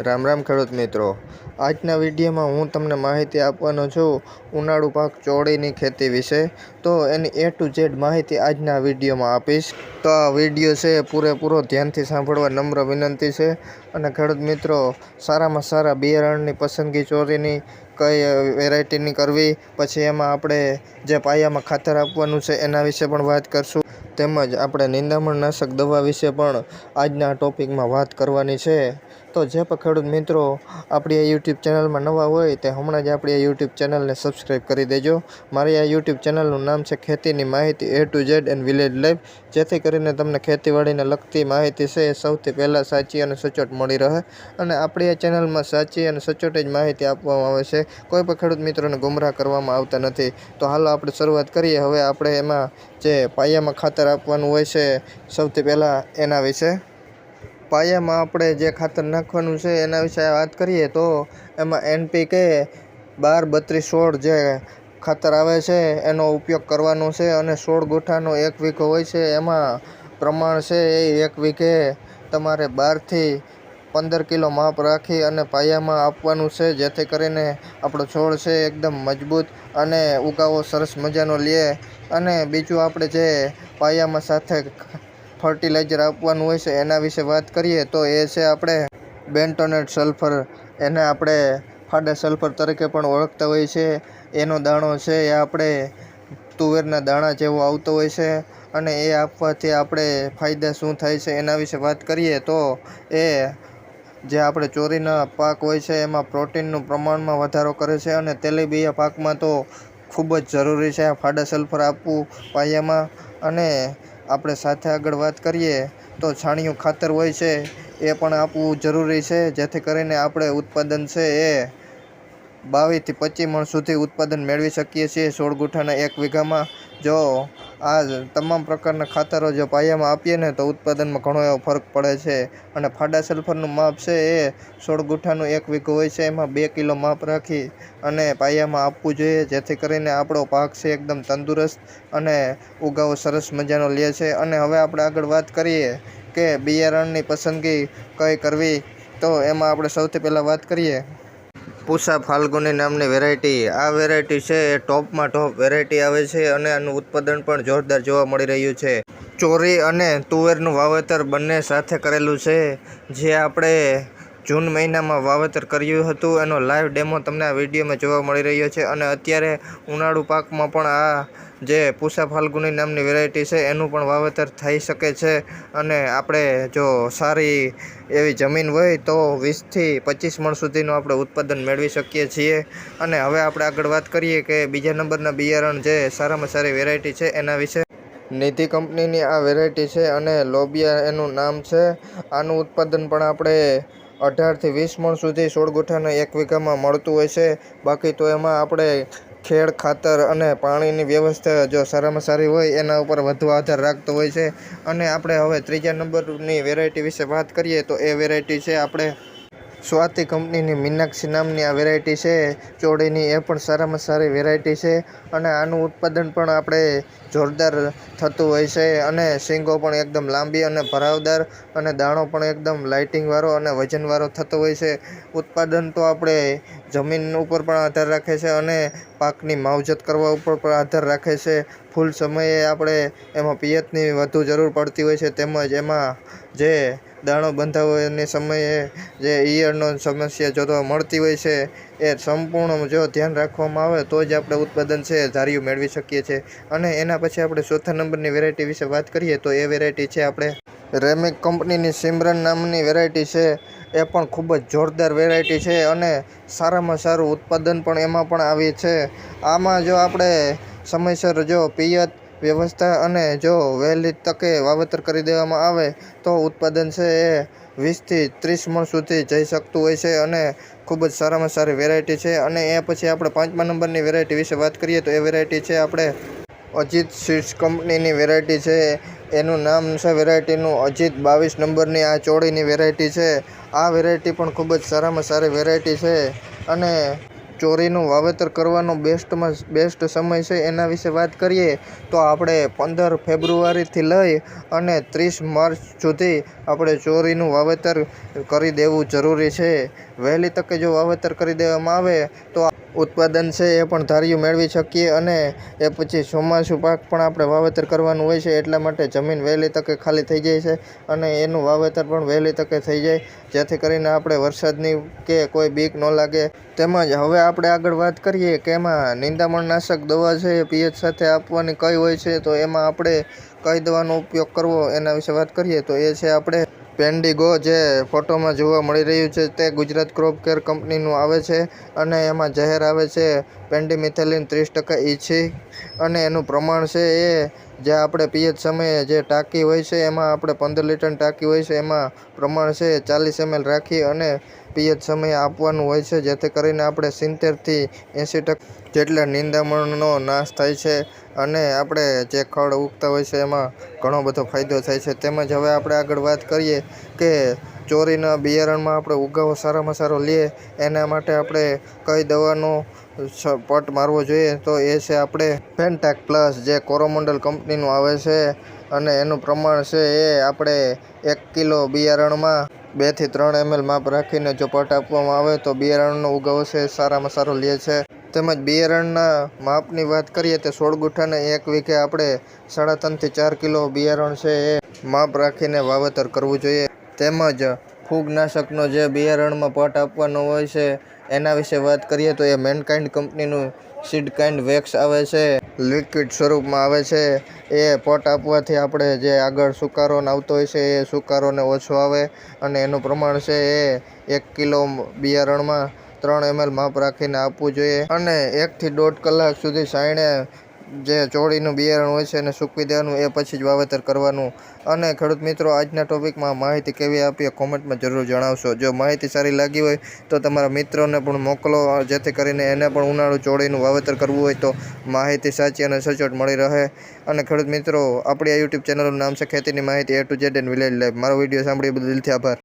રામ રામ ખેડૂત મિત્રો. આજના વિડીયોમાં હું તમને માહિતી આપવાનો છું ઉનાળુ પાક ચોળીની ખેતી વિશે. તો એની એ ટુ ઝેડ માહિતી આજના વિડીયોમાં આપીશ. તો આ વીડિયો છે પૂરેપૂરો ધ્યાનથી સાંભળવા નમ્ર વિનંતી છે. અને ખેડૂત મિત્રો, સારામાં સારા બિયારણની પસંદગી ચોરીની કઈ વેરાયટીની કરવી, પછી એમાં આપણે જે પાયામાં ખાતર આપવાનું છે એના વિશે પણ વાત કરશું. તેમજ આપણે નિંદામણનાશક દવા વિશે પણ આજના ટોપિકમાં વાત કરવાની છે. તો જે પણ ખેડૂત મિત્રો આપણી આ યુટ્યુબ ચેનલમાં નવા હોય તે હમણાં જ આપણી આ યુટ્યુબ ચેનલને સબસ્ક્રાઈબ કરી દેજો. મારી આ યુટ્યુબ ચેનલનું નામ છે ખેતીની માહિતી A to Z and village life જેથી કરીને તમને ખેતીવાડીને લગતી માહિતી છે એ સૌથી પહેલાં સાચી અને સચોટ મળી રહે. અને આપણી આ ચેનલમાં સાચી અને સચોટ જ માહિતી આપવામાં આવે છે. કોઈ પણ ખેડૂત મિત્રોને ગુમરાહ કરવામાં આવતા નથી. તો હાલો આપણે શરૂઆત કરીએ. હવે આપણે એમાં જે પાયામાં ખાતર આપવાનું હોય છે સૌથી પહેલાં એના વિશે. પાયામાં આપણે જે ખાતર નાખવાનું છે એના વિશે વાત કરીએ તો એમાં એનપીકે બાર બત્રીસ સોળ જે ખાતર આવે છે એનો ઉપયોગ કરવાનો છે અને સોળ ગોઠાનો એક વીઘો હોય છે એમાં પ્રમાણ છે એ એક વીઘે તમારે બારથી પંદર કિલો માપ રાખી અને પાયામાં આપવાનું છે જેથી કરીને આપણો છોડ છે એકદમ મજબૂત અને ઉગાવો સરસ મજાનો લે. અને બીજું આપણે જે પાયામાં સાથે ફર્ટિલાઇઝર આપવાનું હોય છે, એના વિશે વાત કરીએ તો એ છે આપણે બેન્ટોનેટ સલ્ફર. એને આપણે ફાડા સલ્ફર તરીકે પણ ઓળખતા હોઈએ છે. એનો દાણો છે, એ આપણે તુવેરના દાણા જેવો આવતો હોય છે અને એ આપવાથી આપણે ફાયદા શું થાય છે એના વિશે વાત કરીએ તો એ જે આપણે ચોરીના પાક હોય છે, એમાં પ્રોટીનનું પ્રમાણમાં વધારો કરે છે અને તેલીબિયા પાકમાં તો ખૂબ જ જરૂરી છે આ ફાડા સલ્ફર આપવું પાયામાં અને આપણે સાથે આગળ વાત કરીએ તો છાણિયું ખાતર હોય છે એ પણ આપવું જરૂરી છે, જેથી કરીને આપણે ઉત્પાદન છે એ બાવીસથી પચીસ મણ સુધી ઉત્પાદન મેળવી શકીએ છીએ સોળ ગુઠાના એક વીઘામાં. જો આ તમામ પ્રકારના ખાતરો જો પાયામાં આપીએ ને તો ઉત્પાદનમાં ઘણો એવો ફરક પડે છે અને ફાડા સલ્ફરનું માપ છે એ સોળ ગુઠાનું એક વીઘો હોય છે, એમાં બે કિલો માપ રાખી અને પાયામાં આપવું જોઈએ, જેથી કરીને આપણો પાક છે એકદમ તંદુરસ્ત અને ઉગાવો સરસ મજાનો લે છે. અને હવે આપણે આગળ વાત કરીએ કે બિયારણની પસંદગી કઈ કરવી, તો એમાં આપણે સૌથી પહેલાં વાત કરીએ. પૂસા ફાલ્ગુની નામની વેરાયટી આ વેરાયટી છે, એ ટોપમાં ટોપ વેરાયટી આવે છે અને આનું ઉત્પાદન પણ જોરદાર જોવા મળી રહ્યું છે. ચોરી અને તુવેરનું વાવેતર બંને સાથે કરેલું છે. જે આપણે જૂન મહિનામાં વાવેતર કર્યું હતું. એનો લાઈવ ડેમો તમને આ વિડીયોમાં જોવા મળી રહ્યો છે અને અત્યારે ઉનાળુ પાકમાં પણ આ જે પૂસા ફાલ્ગુની નામની વેરાયટી છે, એનું પણ વાવેતર થઈ શકે છે. અને આપણે જો સારી એવી જમીન હોય તો વીસથી પચીસ મણ સુધીનું આપણે ઉત્પાદન મેળવી શકીએ છીએ. અને હવે આપણે આગળ વાત કરીએ કે બીજા નંબરના બિયારણ જે સારામાં સારી વેરાયટી છે, એના વિશે. નિધિ કંપનીની આ વેરાયટી છે અને લોબિયા એનું નામ છે. આનું ઉત્પાદન પણ આપણે અઢારથી વીસ મણ સુધી સોળ ગુઠાના એક વીઘામાં મળતું હોય છે. બાકી તો એમાં આપણે ખેડ, ખાતર અને પાણીની વ્યવસ્થા જો સારામાં સારી હોય, એના ઉપર વધુ આધાર રાખતો હોય છે. અને આપણે હવે ત્રીજા નંબરની વેરાયટી વિશે વાત કરીએ તો એ વેરાયટી છે આપણે સ્વાતિ કંપનીની મીનાક્ષી નામની આ વેરાયટી છે. ચોળીની એ પણ સારામાં સારી વેરાયટી છે અને આનું ઉત્પાદન પણ આપણે જોરદાર થતું હોય છે અને શીંગો પણ એકદમ લાંબી અને ભરાવદાર અને દાણો પણ એકદમ લાઇટિંગવાળો અને વજનવાળો થતો હોય છે. ઉત્પાદન તો આપણે જમીન ઉપર પણ આધાર રાખે છે અને પાકની માવજત કરવા ઉપર પણ આધાર રાખે છે. ફૂલ સમયે આપણે એમાં પિયતની વધુ જરૂર પડતી હોય છે તેમજ એમાં જે દાણો બંધાવવાની સમયે જે ઈયળનો સમસ્યા જોવા મળતી હોય છે એ સંપૂર્ણ જો ધ્યાન રાખવામાં આવે તો જ આપણે ઉત્પાદન છે ધાર્યું મેળવી શકીએ છીએ. અને એના પછી આપણે ચોથા નંબરની વેરાયટી વિશે વાત કરીએ તો એ વેરાયટી છે આપણે રેમિક કંપનીની સિમરન નામની વેરાયટી છે. એ પણ ખૂબ જ જોરદાર વેરાયટી છે અને સારામાં સારું ઉત્પાદન પણ એમાં પણ આવે છે. આમાં જો આપણે સમયસર જો પિયત વ્યવસ્થા અને જો વહેલી તકે વાવેતર કરી દેવામાં આવે તો ઉત્પાદન છે એ વીસથી ત્રીસ મણ સુધી જઈ શકતું હોય છે અને ખૂબ જ સારામાં સારી વેરાયટી છે. અને એ પછી આપણે પાંચમા નંબરની વેરાયટી વિશે વાત કરીએ તો એ વેરાયટી છે આપણે અજીત સીડ્સ કંપનીની વેરાયટી છે. એનું નામ છે વેરાયટીનું અજીત બાવીસ નંબરની આ ચોળીની વેરાયટી છે. આ વેરાયટી પણ ખૂબ જ સારામાં સારી વેરાયટી છે અને ચોરીનું વાવેતર કરવાનો બેસ્ટમાં બેસ્ટ સમય છે એના વિશે વાત કરીએ તો આપણે પંદર ફેબ્રુઆરીથી લઈ અને ત્રીસ માર્ચ સુધી આપણે ચોરીનું વાવેતર કરી દેવું જરૂરી છે. વહેલી તકે જો વાવેતર કરી દેવામાં આવે તો ઉત્પાદન છે એ પણ ધાર્યું મેળવી શકીએ અને એ પછી ચોમાસું પાક પણ આપણે વાવેતર કરવાનું હોય છે, એટલા માટે જમીન વહેલી તકે ખાલી થઈ જાય છે અને એનું વાવેતર પણ વહેલી તકે થઈ જાય. જેથી કરીને આપણે વરસાદની કે કોઈ બીક ન લાગે. તેમજ હવે આપણે આગળ વાત કરીએ કે એમાં નિંદામણનાશક દવા છે એ પીએચ સાથે આપવાની કઈ હોય છે, તો એમાં આપણે કઈ દવાનો ઉપયોગ કરવો એના વિશે વાત કરીએ, તો એ છે આપણે પેન્ડિગો જે ફોટોમાં જોવા મળી રહ્યું છે તે ગુજરાત ક્રોપ કેર કંપનીનું આવે છે અને એમાં જાહેર આવે છે પેન્ડીમિથેલિન ત્રીસ ટકા ઈછી અને એનું પ્રમાણ છે એ જે આપણે પીએચ સમયે જે ટાંકી હોય છે, એમાં આપણે પંદર લીટરની ટાંકી હોય છે, એમાં પ્રમાણ છે ચાલીસ એમએલ રાખી અને પીએચ સમયે આપવાનું હોય છે, જેથી કરીને આપણે સિત્તેરથી એંસી ટકા જેટલા નિંદામણનો નાશ થાય છે અને આપણે જે ખડ ઉગતા હોય છે, એમાં ઘણો બધો ફાયદો થાય છે. તેમજ હવે આપણે આગળ વાત કરીએ કે ચોરીના બિયારણમાં આપણે ઉગાવો સારામાં સારો લઈએ એના માટે આપણે કઈ દવાનો પટ મારવો જોઈએ તો એ છે આપણે પેન્ટાક પ્લસ જે કોરોમંડલ કંપનીનું આવે છે. અને એનું પ્રમાણ છે એ આપણે એક કિલો બિયારણમાં બેથી ત્રણ એમએલ માપ રાખીને જો પટ આપવામાં આવે તો બિયારણનો ઉગાવ છે સારામાં સારો લે છે. તેમજ બિયારણના માપની વાત કરીએ તો સોળ ગુઠાને એક વીઘે આપણે સાડા ત્રણથી ચાર કિલો બિયારણ છે એ માપ રાખીને વાવેતર કરવું જોઈએ. તેમજ ફૂગનાશકનો જે બિયારણમાં પટ આપવાનો હોય છે એના વિશે વાત કરીએ તો એ મેનકાઇન્ડ કંપનીનું સીડ કાઇન્ડ વેક્સ આવે છે લિક્વિડ સ્વરૂપમાં આવે છે. એ પોટ આપવાથી આપણે જે આગળ સુકારોને આવતો હોય છે, એ સુકારોને ઓછો આવે અને એનું પ્રમાણ છે એ એક કિલો બિયારણમાં ત્રણ એમએલ માપ રાખીને આપવું જોઈએ. અને એકથી દોઢ કલાક સુધી સાયણે જે ચોળીનું બિયારણ હોય છે એને સૂકવી દેવાનું, એ પછી જ વાવેતર કરવાનું. અને ખેડૂત મિત્રો, આજના ટોપિકમાં માહિતી કેવી આપીએ કોમેન્ટમાં જરૂર જણાવશો. જો માહિતી સારી લાગી હોય તો તમારા મિત્રોને પણ મોકલો, જેથી કરીને એને પણ ઉનાળુ ચોળીનું વાવેતર કરવું હોય તો માહિતી સાચી અને સચોટ મળી રહે. અને ખેડૂત મિત્રો, આપણી આ યુટ્યુબ ચેનલનું નામ છે ખેતીની માહિતી A to Z and village life મારો વીડિયો સાંભળી બદલ આભાર.